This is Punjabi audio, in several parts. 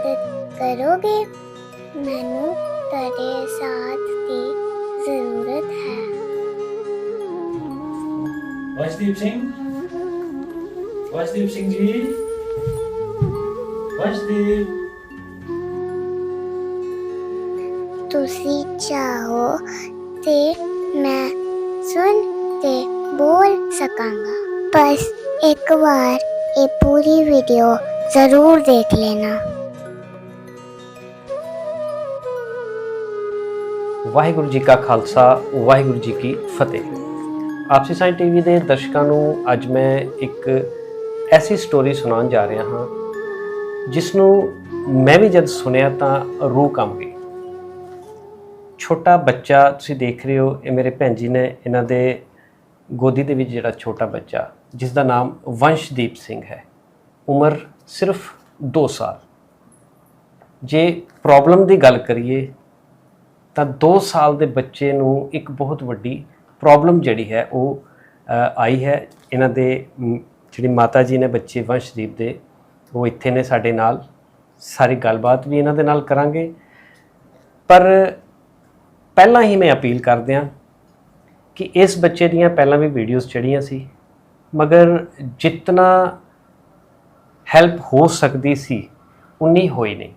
ਮਦਦ ਕਰੋਗੇ? ਮੈਨੂੰ ਤੁਹਾਡੇ ਸਾਥ ਦੀ ਜ਼ਰੂਰਤ ਹੈ। ਵਜਦੀਪ ਸਿੰਘ? ਵਜਦੀਪ ਸਿੰਘ ਜੀ? ਵਜਦੀਪ ਤੁਸੀਂ ਚਾਹੋ ਤੇ ਮੈਂ ਸੁਣ ਤੇ ਬੋਲ ਸਕਾਂਗਾ। ਬਸ ਇੱਕ ਵਾਰ ਇਹ ਪੂਰੀ ਵੀਡੀਓ ਜ਼ਰੂਰ ਦੇਖ ਲੈਣਾ। ਵਾਹਿਗੁਰੂ ਜੀ ਕਾ ਖਾਲਸਾ, ਵਾਹਿਗੁਰੂ ਜੀ ਕੀ ਫਤਿਹ। ਆਪਸੀ ਸਾਇੰਸ ਟੀਵੀ ਦੇ ਦਰਸ਼ਕਾਂ ਨੂੰ ਅੱਜ ਮੈਂ ਇੱਕ ਐਸੀ ਸਟੋਰੀ ਸੁਣਾਉਣ ਜਾ ਰਿਹਾ ਹਾਂ, ਜਿਸ ਨੂੰ ਮੈਂ ਵੀ ਜਦ ਸੁਣਿਆ ਤਾਂ ਰੂਹ ਕੰਬ ਗਈ। ਛੋਟਾ ਬੱਚਾ ਤੁਸੀਂ ਦੇਖ ਰਹੇ ਹੋ, ਇਹ ਮੇਰੇ ਭੈਣ ਜੀ ਨੇ ਇਹਨਾਂ ਦੇ ਗੋਦੀ ਦੇ ਵਿੱਚ ਜਿਹੜਾ ਛੋਟਾ ਬੱਚਾ, ਜਿਸ ਦਾ ਨਾਮ ਵੰਸ਼ਦੀਪ ਸਿੰਘ ਹੈ। ਉਮਰ ਸਿਰਫ 2 ਸਾਲ। ਜੇ ਪ੍ਰੋਬਲਮ ਦੀ ਗੱਲ ਕਰੀਏ ਤਾਂ 2 ਸਾਲ ਦੇ ਬੱਚੇ ਨੂੰ ਇੱਕ ਬਹੁਤ ਵੱਡੀ ਪ੍ਰੋਬਲਮ ਜਿਹੜੀ ਹੈ ਉਹ ਆਈ ਹੈ। ਇਹਨਾਂ ਦੇ ਜਿਹੜੀ ਮਾਤਾ ਜੀ ਨੇ ਬੱਚੇ ਵੰਸ਼ਦੀਪ ਦੇ, ਉਹ ਇੱਥੇ ਨੇ ਸਾਡੇ ਨਾਲ। ਸਾਰੀ ਗੱਲਬਾਤ ਵੀ ਇਹਨਾਂ ਦੇ ਨਾਲ ਕਰਾਂਗੇ। ਪਰ ਪਹਿਲਾਂ ਹੀ ਮੈਂ ਅਪੀਲ ਕਰਦਿਆਂ ਕਿ ਇਸ ਬੱਚੇ ਦੀਆਂ ਪਹਿਲਾਂ ਵੀ ਵੀਡੀਓਜ਼ ਚੜੀਆਂ ਸੀ, ਮਗਰ ਜਿੰਨਾ ਹੈਲਪ ਹੋ ਸਕਦੀ ਸੀ, ਉਨੀ ਹੋਈ ਨਹੀਂ।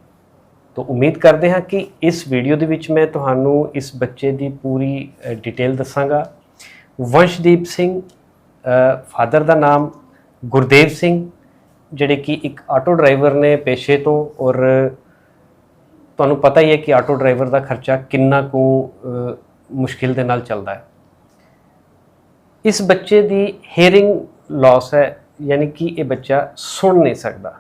ਤਾਂ ਉਮੀਦ ਕਰਦੇ ਹਾਂ ਕਿ ਇਸ ਵੀਡੀਓ ਦੇ ਵਿੱਚ ਮੈਂ ਤੁਹਾਨੂੰ ਇਸ ਬੱਚੇ ਦੀ ਪੂਰੀ ਡਿਟੇਲ ਦੱਸਾਂਗਾ। ਵੰਸ਼ਦੀਪ ਸਿੰਘ ਫਾਦਰ ਦਾ ਨਾਮ ਗੁਰਦੇਵ ਸਿੰਘ, ਜਿਹੜੇ ਕਿ ਇੱਕ ਆਟੋ ਡਰਾਈਵਰ ਨੇ ਪੇਸ਼ੇ ਤੋਂ ਔਰ ਤੁਹਾਨੂੰ ਪਤਾ ਹੀ ਹੈ ਕਿ ਆਟੋ ਡਰਾਈਵਰ ਦਾ ਖਰਚਾ ਕਿੰਨਾ ਕੁ ਮੁਸ਼ਕਿਲ ਦੇ ਨਾਲ ਚੱਲਦਾ ਹੈ। ਇਸ ਬੱਚੇ ਦੀ ਹੀਅਰਿੰਗ ਲਾਸ ਹੈ, ਯਾਨੀ ਕਿ ਇਹ ਬੱਚਾ ਸੁਣ ਨਹੀਂ ਸਕਦਾ।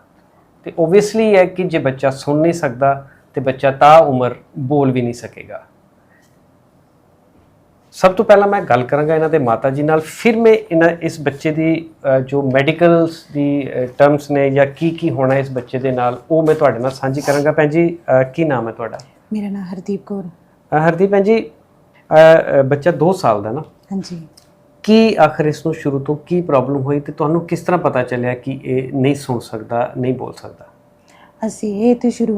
ਤੇ ਓਬਵੀਅਸਲੀ ਹੈ ਕਿ ਜੇ ਬੱਚਾ ਸੁਣ ਨਹੀਂ ਸਕਦਾ ਤੇ ਬੱਚਾ ਤਾਂ ਉਮਰ ਬੋਲ ਵੀ ਨਹੀਂ ਸਕੇਗਾ। ਸਭ ਤੋਂ ਪਹਿਲਾਂ ਮੈਂ ਗੱਲ ਕਰਾਂਗਾ ਇਹਨਾਂ ਦੇ ਮਾਤਾ ਜੀ ਨਾਲ ਫਿਰ ਮੈਂ ਇਹਨਾਂ ਇਸ ਬੱਚੇ ਦੀ ਜੋ ਮੈਡੀਕਲਸ ਦੀ ਟਰਮਸ ਨੇ ਜਾਂ ਕੀ ਕੀ ਹੋਣਾ ਇਸ ਬੱਚੇ ਦੇ ਨਾਲ ਉਹ ਮੈਂ ਤੁਹਾਡੇ ਨਾਲ ਸਾਂਝੀ ਕਰਾਂਗਾ। ਭੈਣ ਜੀ ਕੀ ਨਾਮ ਹੈ ਤੁਹਾਡਾ? ਮੇਰਾ ਨਾਮ ਹਰਦੀਪ ਕੌਰ। ਹਰਦੀਪ ਭੈਣ ਜੀ ਬੱਚਾ 2 ਸਾਲ ਦਾ ਨਾ? ਹਾਂਜੀ। ਕੀ ਆਖਰ ਇਸ ਨੂੰ ਸ਼ੁਰੂ ਤੋਂ ਕੀ ਪ੍ਰੋਬਲਮ ਹੋਈ ਤੇ ਤੁਹਾਨੂੰ ਕਿਸ ਤਰ੍ਹਾਂ ਪਤਾ ਚੱਲਿਆ ਕਿ ਇਹ ਨਹੀਂ ਸੁਣ ਸਕਦਾ ਨਹੀਂ ਬੋਲ ਸਕਦਾ? ਅਸੀਂ ਇਹ ਤੇ ਸ਼ੁਰੂ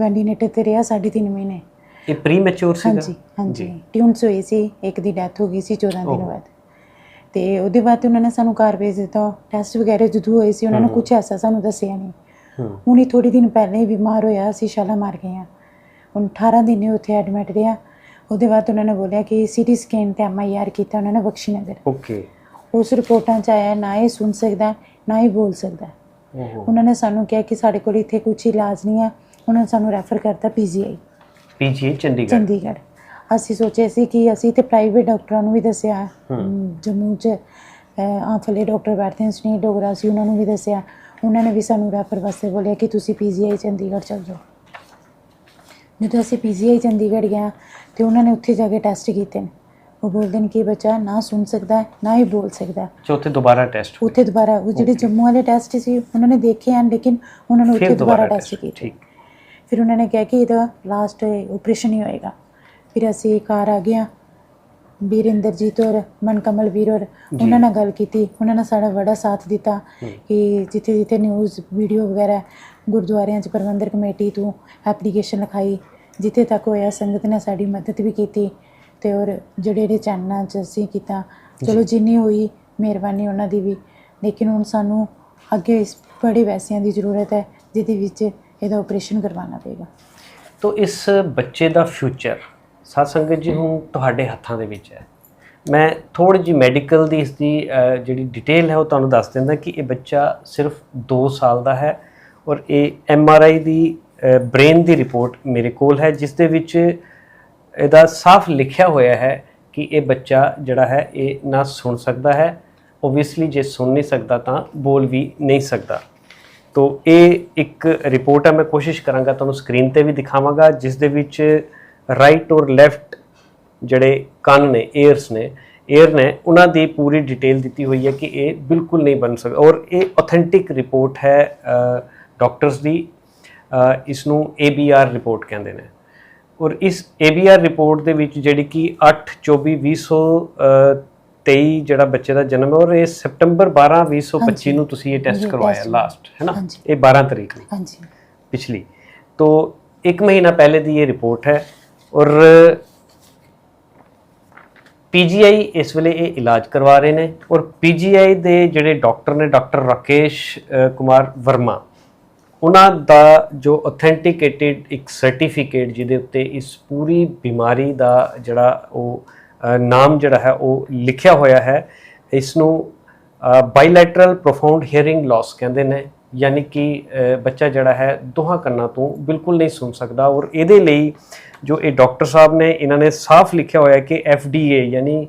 ਵੈਂਟੀਲੇਟਰ ਤੇ ਰਿਹਾ ਸਾਢੇ ਤਿੰਨ ਮਹੀਨੇ। ਇਹ ਪ੍ਰੀ ਮੈਚੁਰ ਸੀਗਾ? ਹਾਂਜੀ ਹਾਂਜੀ। ਟਿਊਨਸ ਹੋਈ ਸੀ ਇੱਕ ਦੀ ਡੈਥ ਹੋ ਗਈ ਸੀ 14 ਦਿਨ। ਬਾਅਦ। ਤੇ ਉਹਦੇ ਬਾਅਦ ਉਹਨਾਂ ਨੇ ਸਾਨੂੰ ਘਰ ਭੇਜ ਦਿੱਤਾ। ਟੈਸਟ ਵਗੈਰਹ ਜਦੋਂ ਹੋਏ ਸੀ ਉਹਨਾਂ ਨੇ। ਕੁਝ ਐਸਾ ਸਾਨੂੰ ਦੱਸਿਆ ਨਹੀਂ। ਹੂੰ। ਹੁਣੀ ਥੋੜੀ ਦਿਨ ਪਹਿਲਾਂ ਹੀ ਬਿਮਾਰ ਹੋਇਆ ਅਸੀਂ ਛਾਲਾ ਮਾਰ ਗਏ ਹਾਂ। ਹੁਣ 18 ਦਿਨ ਹੀ ਉੱਥੇ ਐਡਮਿਟ ਰਿਹਾ। ਉਹਦੇ ਬਾਅਦ ਉਹਨਾਂ ਨੇ ਬੋਲਿਆ ਕਿ ਸੀਟੀ ਸਕੈਨ ਤੇ ਐਮਆਈਆਰ ਕੀਤਾ ਉਹਨਾਂ ਨੇ ਬਖਸ਼ੀਨਗਰ ਓਕੇ ਉਸ ਰਿਪੋਰਟਾਂ ਚ ਆਇਆ ਨਾ ਇਹ ਸੁਣ ਸਕਦਾ ਨਾ ਹੀ ਬੋਲ ਸਕਦਾ। ਉਹਨਾਂ ਨੇ ਸਾਨੂੰ ਕਿਹਾ ਕਿ ਸਾਡੇ ਕੋਲ ਇੱਥੇ ਕੁਝ ਇਲਾਜ ਨਹੀਂ ਹੈ ਉਹਨਾਂ ਨੇ ਸਾਨੂੰ ਰੈਫਰ ਕਰਤਾ ਪੀਜੀਆਈ ਪੀਜੀ ਚੰਡੀਗੜ੍ਹ? ਚੰਡੀਗੜ੍ਹ। ਅਸੀਂ ਸੋਚਿਆ ਸੀ ਕਿ ਅਸੀਂ ਤੇ ਪ੍ਰਾਈਵੇਟ ਡਾਕਟਰਾਂ ਨੂੰ ਵੀ ਦੱਸਿਆ ਜੰਮੂ ਚ ਆਂਫਲੇ ਡਾਕਟਰ ਬੈਠਦੇ ਸਨੀ ਡੋਗਰਾ ਸੀ ਉਹਨਾਂ ਨੂੰ ਵੀ ਦੱਸਿਆ। ਉਹਨਾਂ ਨੇ ਵੀ ਸਾਨੂੰ ਰੈਫਰ ਵਾਸਤੇ ਬੋਲਿਆ ਕਿ ਤੁਸੀਂ ਪੀਜੀਆਈ ਚੰਡੀਗੜ੍ਹ ਚਲ ਜਾਓ। ਜਦੋਂ ਅਸੀਂ ਪੀਜੀਆਈ ਚੰਡੀਗੜ੍ਹ ਗਿਆ ਤੇ ਉਹਨਾਂ ਨੇ ਉੱਥੇ ਜਾ ਕੇ ਟੈਸਟ ਕੀਤੇ ਨੇ ਉਹ ਬੋਲਦੇ ਨੇ ਕਿ ਬੱਚਾ ਨਾ ਸੁਣ ਸਕਦਾ ਹੈ, ਨਾ ਹੀ ਬੋਲ ਸਕਦਾ ਹੈ। ਚੌਥੇ ਦੁਬਾਰਾ ਟੈਸਟ ਉੱਥੇ ਦੁਬਾਰਾ ਉਹ ਜਿਹੜੇ. ਜੰਮੂ ਵਾਲੇ ਟੈਸਟ ਸੀ ਉਹਨਾਂ ਨੇ ਦੇਖੇ ਹਨ ਲੇਕਿਨ ਉਹਨਾਂ ਨੇ ਉੱਥੇ ਦੁਬਾਰਾ ਟੈਸਟ ਕੀਤੇ ਠੀਕ ਫਿਰ ਉਹਨਾਂ ਨੇ ਕਿਹਾ ਕਿ ਇਹਦਾ ਲਾਸਟ ਆਪਰੇਸ਼ਨ ਹੀ ਹੋਏਗਾ ਫਿਰ ਅਸੀਂ ਘਰ ਆ ਗਿਆ ਵੀਰਿੰਦਰਜੀਤ ਔਰ ਮਨਕਮਲ ਵੀਰ ਔਰ ਜੀ। ਉਹਨਾਂ ਨਾਲ ਗੱਲ ਕੀਤੀ ਉਹਨਾਂ ਨੇ ਸਾਡਾ ਬੜਾ ਸਾਥ ਦਿੱਤਾ। ਕਿ ਜਿੱਥੇ ਜਿੱਥੇ ਨਿਊਜ਼ ਵੀਡੀਓ ਵਗੈਰਾ ਗੁਰਦੁਆਰਿਆਂ 'ਚ ਪ੍ਰਬੰਧਕ ਕਮੇਟੀ ਤੋਂ ਐਪਲੀਕੇਸ਼ਨ ਲਿਖਾਈ ਜਿੱਥੇ ਤੱਕ ਹੋਇਆ ਸੰਗਤ ਨੇ ਸਾਡੀ ਮਦਦ ਵੀ ਕੀਤੀ ਤੇ ਔਰ ਜਿਹੜੇ ਜਿਹੜੇ ਚੈਨਲਾਂ 'ਚ ਅਸੀਂ ਕੀਤਾ। ਚਲੋ। ਜਿੰਨੀ ਹੋਈ ਮਿਹਰਬਾਨੀ ਉਹਨਾਂ ਦੀ ਵੀ। ਲੇਕਿਨ ਹੁਣ ਸਾਨੂੰ ਅੱਗੇ ਇਸ ਬੜੇ ਪੈਸਿਆਂ ਦੀ ਜ਼ਰੂਰਤ ਹੈ ਜਿਹਦੇ ਵਿੱਚ ਇਹਦਾ ਆਪਰੇਸ਼ਨ ਕਰਵਾਉਣਾ ਪਏਗਾ। ਤੋ ਇਸ ਬੱਚੇ ਦਾ ਫਿਊਚਰ ਸਾਧ ਸੰਗਤ ਜੀ ਹੁਣ ਤੁਹਾਡੇ ਹੱਥਾਂ ਦੇ ਵਿੱਚ ਹੈ। ਮੈਂ ਥੋੜੀ ਜੀ ਮੈਡੀਕਲ ਦੀ ਇਸ ਦੀ ਜਿਹੜੀ ਡਿਟੇਲ ਹੈ ਉਹ ਤੁਹਾਨੂੰ ਦੱਸ ਦਿੰਦਾ ਕਿ ਇਹ ਬੱਚਾ ਸਿਰਫ 2 ਸਾਲ ਦਾ ਹੈ ਔਰ ਇਹ ਐਮ ਆਰ ਆਈ ਦੀ ਬ੍ਰੇਨ ਦੀ ਰਿਪੋਰਟ ਮੇਰੇ ਕੋਲ ਹੈ, ਜਿਸ ਦੇ ਵਿੱਚ ਇਹਦਾ ਸਾਫ਼ ਲਿਖਿਆ ਹੋਇਆ ਹੈ ਕਿ ਇਹ ਬੱਚਾ ਜਿਹੜਾ ਹੈ, ਇਹ ਨਾ ਸੁਣ ਸਕਦਾ ਹੈ। ਓਬਵੀਅਸਲੀ ਜੇ ਸੁਣ ਨਹੀਂ ਸਕਦਾ ਤਾਂ ਬੋਲ ਵੀ ਨਹੀਂ ਸਕਦਾ। ਤੋ ਇਹ ਇੱਕ ਰਿਪੋਰਟ ਹੈ, ਮੈਂ ਕੋਸ਼ਿਸ਼ ਕਰਾਂਗਾ ਤੁਹਾਨੂੰ ਸਕਰੀਨ ਤੇ ਵੀ ਦਿਖਾਵਾਂਗਾ, ਜਿਸ ਦੇ ਵਿੱਚ ਰਾਈਟ ਔਰ ਲੈਫਟ ਜਿਹੜੇ ਕੰਨ ਨੇ ਏਅਰਸ ਨੇ ਏਅਰ ਨੇ, ਉਹਨਾਂ ਦੀ ਪੂਰੀ ਡਿਟੇਲ ਦਿੱਤੀ ਹੋਈ ਹੈ ਕਿ ਇਹ ਬਿਲਕੁਲ ਨਹੀਂ ਬਣ ਸਕਦਾ। ਔਰ ਇਹ ਆਥੈਂਟਿਕ ਰਿਪੋਰਟ ਹੈ ਡਾਕਟਰਸ ਦੀ ਇਸ ਨੂੰ ABR ਰਿਪੋਰਟ ਕਹਿੰਦੇ ਨੇ। ਔਰ ਇਸ ABR ਰਿਪੋਰਟ ਦੇ ਵਿੱਚ ਜਿਹੜੀ ਕਿ 8 24 2023 ਜਿਹੜਾ ਬੱਚੇ ਦਾ ਜਨਮ ਹੈ ਔਰ ਇਹ ਸੈਪਟੈਂਬਰ 12 2025 ਨੂੰ ਤੁਸੀਂ ਇਹ ਟੈਸਟ ਕਰਵਾਇਆ ਲਾਸਟ ਹੈ ਨਾ? ਇਹ 12 ਤਰੀਕ ਨੂੰ। ਹਾਂਜੀ। ਪਿਛਲੀ। ਤੋਂ ਇੱਕ ਮਹੀਨਾ ਪਹਿਲੇ ਦੀ ਇਹ ਰਿਪੋਰਟ ਹੈ ਔਰ ਪੀਜੀਆਈ ਇਸ ਵੇਲੇ ਇਹ ਇਲਾਜ ਕਰਵਾ ਰਹੇ ਨੇ ਔਰ ਪੀਜੀਆਈ ਦੇ ਜਿਹੜੇ ਡਾਕਟਰ ਨੇ ਡਾਕਟਰ ਰਾਕੇਸ਼ ਕੁਮਾਰ ਵਰਮਾ ਉਹਨਾਂ ਦਾ ਜੋ ਅਥੈਂਟੀਕੇਟਿਡ ਇੱਕ ਸਰਟੀਫਿਕੇਟ ਜਿਹਦੇ ਉੱਤੇ ਇਸ ਪੂਰੀ ਬਿਮਾਰੀ ਦਾ ਜਿਹੜਾ ਉਹ ਨਾਮ ਜਿਹੜਾ ਹੈ ਉਹ ਲਿਖਿਆ ਹੋਇਆ ਹੈ ਇਸ ਨੂੰ ਬਾਇਲੈਟਰਲ ਪ੍ਰੋਫਾਉਂਡ ਹੀਅਰਿੰਗ ਲਾਸ ਕਹਿੰਦੇ ਨੇ, ਯਾਨੀ ਕਿ ਬੱਚਾ ਜਿਹੜਾ ਹੈ ਦੋਹਾਂ ਕੰਨਾਂ ਤੋਂ ਬਿਲਕੁਲ ਨਹੀਂ ਸੁਣ ਸਕਦਾ ਔਰ ਇਹਦੇ ਲਈ ਜੋ ਇਹ ਡਾਕਟਰ ਸਾਹਿਬ ਨੇ ਇਹਨਾਂ ਨੇ ਸਾਫ਼ ਲਿਖਿਆ ਹੋਇਆ ਕਿ ਏ ਯਾਨੀ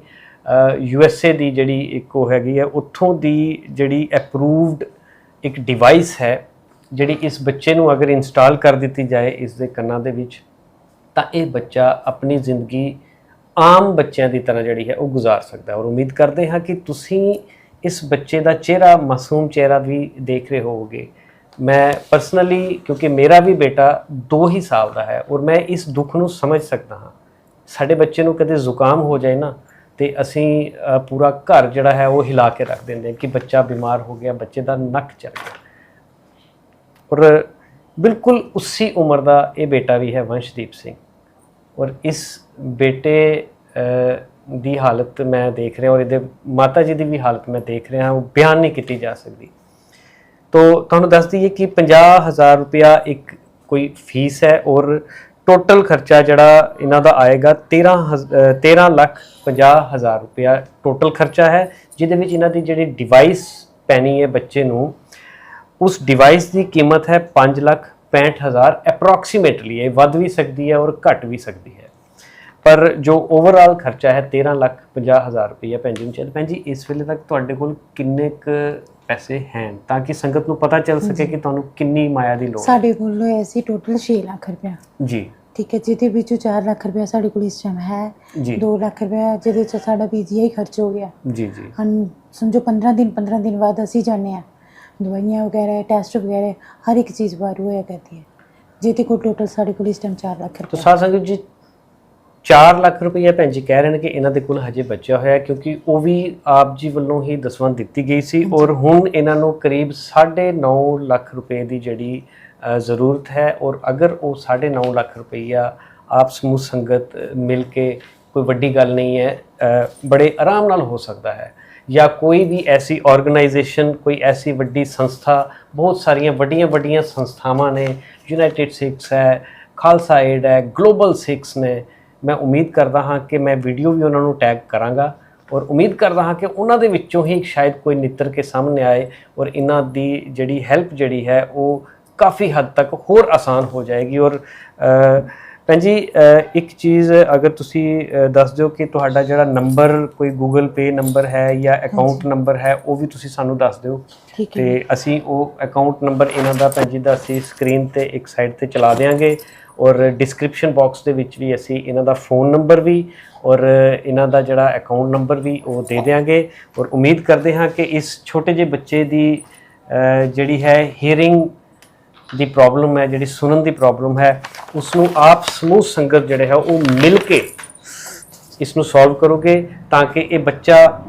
ਯੂ ਐਸ ਏ ਦੀ ਜਿਹੜੀ ਇੱਕ ਉਹ ਹੈਗੀ ਹੈ, ਉੱਥੋਂ ਦੀ ਜਿਹੜੀ ਅਪਰੂਵਡ ਇੱਕ ਡਿਵਾਈਸ ਹੈ ਜਿਹੜੀ ਇਸ ਬੱਚੇ ਨੂੰ ਅਗਰ ਇੰਸਟਾਲ ਕਰ ਦਿੱਤੀ ਜਾਏ ਇਸ ਦੇ ਕੰਨਾਂ ਦੇ ਵਿੱਚ, ਤਾਂ ਇਹ ਬੱਚਾ ਆਪਣੀ ਜ਼ਿੰਦਗੀ ਆਮ ਬੱਚਿਆਂ ਦੀ ਤਰ੍ਹਾਂ ਜਿਹੜੀ ਹੈ ਉਹ ਗੁਜ਼ਾਰ ਸਕਦਾ ਹੈ। ਔਰ ਉਮੀਦ ਕਰਦੇ ਹਾਂ ਕਿ ਤੁਸੀਂ ਇਸ ਬੱਚੇ ਦਾ ਚਿਹਰਾ, ਮਾਸੂਮ ਚਿਹਰਾ ਵੀ ਦੇਖ ਰਹੇ ਹੋਵੋਗੇ। ਮੈਂ ਪਰਸਨਲੀ ਕਿਉਂਕਿ ਮੇਰਾ ਵੀ ਬੇਟਾ 2 ਹੀ ਸਾਲ ਦਾ ਹੈ, ਔਰ ਮੈਂ ਇਸ ਦੁੱਖ ਨੂੰ ਸਮਝ ਸਕਦਾ ਹਾਂ। ਸਾਡੇ ਬੱਚੇ ਨੂੰ ਕਦੇ ਜ਼ੁਕਾਮ ਹੋ ਜਾਏ ਨਾ, ਤੇ ਅਸੀਂ ਪੂਰਾ ਘਰ ਜਿਹੜਾ ਹੈ ਉਹ ਹਿਲਾ ਕੇ ਰੱਖ ਦਿੰਦੇ ਹਾਂ ਕਿ ਬੱਚਾ ਬਿਮਾਰ ਹੋ ਗਿਆ, ਬੱਚੇ ਦਾ ਨੱਕ ਚੱਲ ਗਿਆ ਔਰ ਬਿਲਕੁਲ ਉਸੇ ਉਮਰ ਦਾ ਇਹ ਬੇਟਾ ਵੀ ਹੈ ਵੰਸ਼ਦੀਪ ਸਿੰਘ। ਔਰ ਇਸ ਬੇਟੇ ਦੀ ਹਾਲਤ ਮੈਂ ਦੇਖ ਰਿਹਾ ਔਰ ਇਹਦੇ ਮਾਤਾ ਜੀ ਦੀ ਵੀ ਹਾਲਤ ਮੈਂ ਦੇਖ ਰਿਹਾ ਉਹ ਬਿਆਨ ਨਹੀਂ ਕੀਤੀ ਜਾ ਸਕਦੀ। ਤੋ ਤੁਹਾਨੂੰ ਦੱਸ ਦਈਏ ਕਿ 50000 ਰੁਪਇਆ ਇੱਕ ਕੋਈ ਫੀਸ ਹੈ ਔਰ ਟੋਟਲ ਖਰਚਾ ਜਿਹੜਾ ਇਹਨਾਂ ਦਾ ਆਏਗਾ 13 ਹਜ਼- ਅ, 13 ਲੱਖ 50 ਹਜ਼ਾਰ ਰੁਪਇਆ ਟੋਟਲ ਖਰਚਾ ਹੈ ਜਿਹਦੇ ਵਿੱਚ ਇਹਨਾਂ ਦੀ ਜਿਹੜੀ ਡਿਵਾਈਸ ਪੈਣੀ ਹੈ ਬੱਚੇ ਨੂੰ ਉਸ ਡਿਵਾਈਸ ਦੀ ਕੀਮਤ ਹੈ 5 ਲੱਖ 65 ਹਜ਼ਾਰ ਅਪਰੋਕਸੀਮੇਟਲੀ ਇਹ ਵੱਧ ਵੀ ਸਕਦੀ ਹੈ ਔਰ ਘਟ ਵੀ ਸਕਦੀ ਹੈ। ਪਰ ਜੋ ਓਵਰਆਲ ਖਰਚਾ ਹੈ 13 ਲੱਖ 50 ਹਜ਼ਾਰ ਰੁਪਏ ਭੈਣ ਜੀ ਚਾਹੀਦਾ। ਭੈਣ ਜੀ ਇਸ ਵੇਲੇ ਤੱਕ ਤੁਹਾਡੇ ਕੋਲ ਕਿੰਨੇ ਕੁ ਪੈਸੇ ਹਨ ਤਾਂ ਕਿ ਸੰਗਤ ਨੂੰ ਪਤਾ ਚੱਲ ਸਕੇ ਕਿ ਤੁਹਾਨੂੰ ਕਿੰਨੀ ਮਾਇਆ ਦੀ ਲੋੜ ਹੈ। ਸਾਡੇ ਕੋਲ ਹੋਇਆ ਸੀ ਟੋਟਲ 6 ਲੱਖ ਰੁਪਇਆ। ਜੀ। ਠੀਕ ਹੈ ਜਿਹਦੇ ਵਿੱਚੋਂ 4 ਲੱਖ ਰੁਪਇਆ ਸਾਡੇ ਕੋਲ ਇਸ ਟਾਈਮ ਹੈ। ਜੀ। 2 ਲੱਖ ਰੁਪਇਆ ਜਿਹਦੇ ਚ ਸਾਡਾ ਪੀਜੀਆਈ ਖਰਚ ਹੋ ਗਿਆ। ਜੀ ਜੀ। ਹਨ ਸਮਝੋ 15 ਦਿਨ 15 ਦਿਨ ਬਾਅਦ ਅਸੀਂ ਜਾਂਦੇ ਹਾਂ। ਦਵਾਈਆਂ ਵਗੈਰਹ ਟੈਸਟ ਵਗੈरह ਹਰ ਇੱਕ ਚੀਜ਼ ਬਾਹਰ ਹੋਇਆ ਕਰਦੀ ਹੈ। ਜਿਹਦੇ ਕੋਲ ਟੋਟਲ ਸਾਡੇ ਕੋਲ ਇਸ ਟਾਈਮ 4 ਲੱਖ ਤੋ ਰੁਪਇਆ ਸਾਧ ਸੰਗਤ ਜੀ 4 ਲੱਖ ਰੁਪਏ ਭੈਣ ਜੀ ਕਹਿ ਰਹੇ ਨੇ ਕਿ ਇਹਨਾਂ ਦੇ ਕੋਲ ਹਜੇ ਬਚਿਆ ਹੋਇਆ ਹੈ ਕਿਉਂਕਿ ਉਹ ਵੀ ਆਪ ਜੀ ਵੱਲੋਂ ਹੀ ਦਸਵੰਧ ਦਿੱਤੀ ਗਈ ਸੀ ਔਰ ਹੁਣ ਇਹਨਾਂ ਨੂੰ ਕਰੀਬ 9.5 ਲੱਖ ਰੁਪਏ ਦੀ ਜਿਹੜੀ ਅ, ਜ਼ਰੂਰਤ ਹੈ ਔਰ ਅਗਰ ਉਹ 9.5 ਲੱਖ ਰੁਪਈਆ ਆਪ ਸਮੂਹ ਸੰਗਤ ਮਿਲ ਕੇ ਕੋਈ ਵੱਡੀ ਗੱਲ ਨਹੀਂ ਹੈ ਅ, ਬੜੇ ਆਰਾਮ ਨਾਲ ਹੋ ਸਕਦਾ ਹੈ। ਜਾਂ ਕੋਈ ਵੀ ਐਸੀ ਆਰਗੇਨਾਈਜੇਸ਼ਨ ਕੋਈ ਐਸੀ ਵੱਡੀ ਸੰਸਥਾ, ਬਹੁਤ ਸਾਰੀਆਂ ਵੱਡੀਆਂ ਵੱਡੀਆਂ ਸੰਸਥਾਵਾਂ ਨੇ ਯੂਨਾਈਟਿਡ ਸਿਕਸ ਹੈ ਖਾਲਸਾ ਏਡ ਹੈ ਗਲੋਬਲ ਸਿਕਸ ਨੇ। ਮੈਂ ਉਮੀਦ ਕਰਦਾ ਹਾਂ ਕਿ ਮੈਂ ਵੀਡੀਓ ਵੀ ਉਹਨਾਂ ਨੂੰ ਟੈਗ ਕਰਾਂਗਾ ਔਰ ਉਮੀਦ ਕਰਦਾ ਹਾਂ ਕਿ ਉਹਨਾਂ ਦੇ ਵਿੱਚੋਂ ਹੀ ਸ਼ਾਇਦ ਕੋਈ ਨਿੱਤਰ ਕੇ ਸਾਹਮਣੇ ਆਏ ਔਰ ਇਹਨਾਂ ਦੀ ਜਿਹੜੀ ਹੈਲਪ ਜਿਹੜੀ ਹੈ, ਉਹ ਕਾਫੀ ਹੱਦ ਤੱਕ ਹੋਰ ਆਸਾਨ ਹੋ ਜਾਏਗੀ ਔਰ ਭੈਣ ਜੀ ਇੱਕ ਚੀਜ਼ ਅਗਰ ਤੁਸੀਂ ਦੱਸ ਦਿਓ ਕਿ ਤੁਹਾਡਾ ਜਿਹੜਾ ਨੰਬਰ ਕੋਈ ਗੂਗਲ ਪੇ ਨੰਬਰ ਹੈ ਜਾਂ ਅਕਾਊਂਟ ਨੰਬਰ ਹੈ ਉਹ ਵੀ ਤੁਸੀਂ ਸਾਨੂੰ ਦੱਸ ਦਿਓ। ਤੇ ਅਸੀਂ ਉਹ ਅਕਾਊਂਟ ਨੰਬਰ ਇਹਨਾਂ ਦਾ ਭੈਣ ਜੀ ਦਾ ਅਸੀਂ ਸਕਰੀਨ ਤੇ ਇੱਕ ਸਾਈਡ ਤੇ ਚਲਾ ਦੇਵਾਂਗੇ ਔਰ ਡਿਸਕ੍ਰਿਪਸ਼ਨ ਬਾਕਸ ਦੇ ਵਿੱਚ ਵੀ ਅਸੀਂ ਇਹਨਾਂ ਦਾ ਫੋਨ ਨੰਬਰ ਵੀ ਔਰ ਇਹਨਾਂ ਦਾ ਜਿਹੜਾ ਅਕਾਊਂਟ ਨੰਬਰ ਵੀ ਉਹ ਦੇ ਦੇਵਾਂਗੇ ਔਰ ਉਮੀਦ ਕਰਦੇ ਹਾਂ ਕਿ ਇਸ ਛੋਟੇ ਜਿਹੇ ਬੱਚੇ ਦੀ ਜਿਹੜੀ ਹੈ ਹੀਅਰਿੰਗ ਦੀ ਪ੍ਰੋਬਲਮ ਹੈ, ਜਿਹੜੀ ਸੁਣਨ ਦੀ ਪ੍ਰੋਬਲਮ ਹੈ ਉਸ ਨੂੰ ਆਪ ਸਮੂਹ ਸੰਗਤ ਜਿਹੜੇ ਹੈ, ਉਹ ਮਿਲ ਕੇ ਇਸ ਨੂੰ ਸੋਲਵ ਕਰੋਗੇ ਤਾਂ ਕਿ ਇਹ ਬੱਚਾ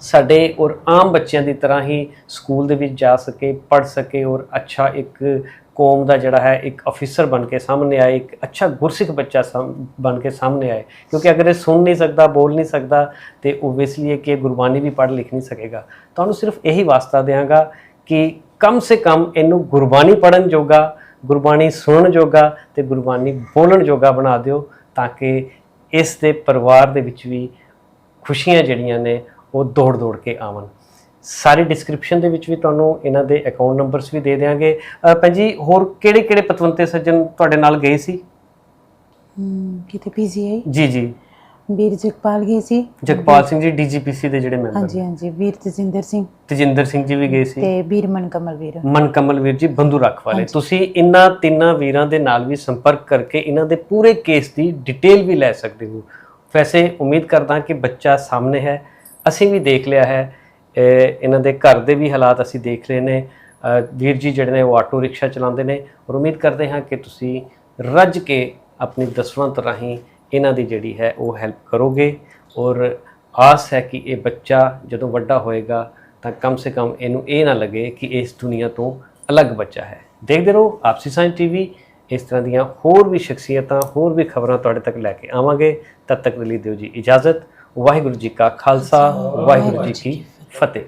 ਸਾਡੇ ਔਰ ਆਮ ਬੱਚਿਆਂ ਦੀ ਤਰ੍ਹਾਂ ਹੀ ਸਕੂਲ ਦੇ ਵਿੱਚ ਜਾ ਸਕੇ ਪੜ ਸਕੇ ਔਰ ਅੱਛਾ ਇੱਕ ਕੌਮ ਦਾ ਜਿਹੜਾ ਹੈ, ਇੱਕ ਅਫੀਸਰ ਬਣ ਕੇ ਸਾਹਮਣੇ ਆਏ, ਇੱਕ ਅੱਛਾ ਗੁਰਸਿੱਖ ਬੱਚਾ ਸਾਹਮ- ਬਣ ਕੇ ਸਾਹਮਣੇ ਆਏ। ਕਿਉਂਕਿ ਅਗਰ ਇਹ ਸੁਣ ਨਹੀਂ ਸਕਦਾ, ਬੋਲ ਨਹੀਂ ਸਕਦਾ, ਤੇ ਓਬਵੀਅਸਲੀ ਇਹ ਕਿ ਗੁਰਬਾਣੀ ਵੀ ਪੜ੍ਹ ਲਿਖ ਨਹੀਂ ਸਕੇਗਾ। ਤੁਹਾਨੂੰ ਸਿਰਫ ਇਹੀ ਵਾਸਤਾ ਦਿਆਂਗਾ ਕਿ ਕਮ ਸੇ ਕਮ ਇਹਨੂੰ ਗੁਰਬਾਣੀ ਪੜਨ ਜੋਗਾ ਗੁਰਬਾਣੀ ਸੁਣਨ ਜੋਗਾ ਤੇ ਗੁਰਬਾਣੀ ਬੋਲਣ ਜੋਗਾ ਬਣਾ ਦਿਓ ਤਾਂ ਕਿ ਇਸ ਦੇ ਪਰਿਵਾਰ ਦੇ ਵਿੱਚ ਵੀ ਖੁਸ਼ੀਆਂ ਜਿਹੜੀਆਂ ਨੇ ਉਹ ਦੌੜ ਦੌੜ ਕੇ ਆਵਣ। ਸਾਰੀ ਡਿਸਕ੍ਰਿਪਸ਼ਨ ਦੇ ਵਿੱਚ ਵੀ ਤੁਹਾਨੂੰ ਇਹਨਾਂ ਦੇ ਅਕਾਊਂਟ ਨੰਬਰਸ ਵੀ ਦੇ ਦੇਵਾਂਗੇ ਜੀ ਹੋਰ ਕਿਹੜੇ ਕਿਹੜੇ ਪਤਵੰਤੇ ਸੱਜਣ ਤੁਹਾਡੇ ਨਾਲ ਗਏ ਸੀ? ਕਿਤੇ ਪੀਜੀਆਈ ਜੀ ਜੀ। ਵੀਰ ਜਗਪਾਲ ਗਏ ਸੀ। ਜਗਪਾਲ ਸਿੰਘ ਜੀ ਡੀਜੀਪੀਸੀ ਦੇ ਜਿਹੜੇ ਮੈਂਬਰ। ਹਾਂਜੀ ਹਾਂਜੀ ਵੀਰ ਤਜਿੰਦਰ ਸਿੰਘ। ਤਜਿੰਦਰ ਸਿੰਘ ਜੀ ਵੀ ਗਏ ਸੀ। ਤੇ ਵੀਰ ਮਨਕਮਲ ਵੀਰ। ਮਨਕਮਲ ਵੀਰ ਜੀ ਬੰਧੂ ਰੱਖ ਵਾਲੇ। ਤੁਸੀਂ ਇਹਨਾਂ ਤਿੰਨਾਂ ਵੀਰਾਂ ਦੇ ਨਾਲ ਵੀ ਸੰਪਰਕ ਕਰਕੇ ਇਹਨਾਂ ਦੇ ਪੂਰੇ ਕੇਸ ਦੀ ਡਿਟੇਲ ਵੀ ਲੈ ਸਕਦੇ ਹੋ। ਵੈਸੇ ਉਮੀਦ ਕਰਦਾ ਕਿ ਬੱਚਾ ਸਾਹਮਣੇ ਹੈ। ਅਸੀਂ ਵੀ ਦੇਖ ਲਿਆ ਹੈ। ਇਹ ਇਹਨਾਂ ਦੇ ਘਰ ਦੇ ਵੀ ਹਾਲਾਤ ਅਸੀਂ ਦੇਖ ਲਏ ਨੇ। ਵੀਰ ਜੀ ਜਿਹੜੇ ਨੇ ਉਹ ਆਟੋ ਰਿਕਸ਼ਾ ਚਲਾਉਂਦੇ ਨੇ। ਔਰ ਉਮੀਦ ਕਰਦੇ ਹਾਂ ਕਿ ਤੁਸੀਂ ਰੱਜ ਕੇ ਆਪਣੀ ਦਸਵੰਤ ਰਾਹੀਂ ਇਹਨਾਂ ਦੀ ਜਿਹੜੀ ਹੈ ਉਹ ਹੈਲਪ ਕਰੋਗੇ ਔਰ ਆਸ ਹੈ ਕਿ ਇਹ ਬੱਚਾ ਜਦੋਂ ਵੱਡਾ ਹੋਏਗਾ ਤਾਂ ਕਮ ਸੇ ਕਮ ਇਹਨੂੰ ਇਹ ਨਾ ਲੱਗੇ ਕਿ ਇਸ ਦੁਨੀਆ ਤੋਂ ਅਲੱਗ ਬੱਚਾ ਹੈ। ਦੇਖਦੇ ਰਹੋ ਆਪਸੀ ਸਾਇੰਸ ਟੀਵੀ, ਇਸ ਤਰ੍ਹਾਂ ਦੀਆਂ ਹੋਰ ਵੀ ਸ਼ਖਸੀਅਤਾਂ, ਹੋਰ ਵੀ ਖਬਰਾਂ ਤੁਹਾਡੇ ਤੱਕ ਲੈ ਕੇ ਆਵਾਂਗੇ। ਤਦ ਤੱਕ ਲਈ ਦਿਓ ਜੀ ਇਜਾਜ਼ਤ। ਵਾਹਿਗੁਰੂ ਜੀ ਕਾ ਖਾਲਸਾ, ਵਾਹਿਗੁਰੂ ਜੀ ਕੀ ਫਤਿਹ।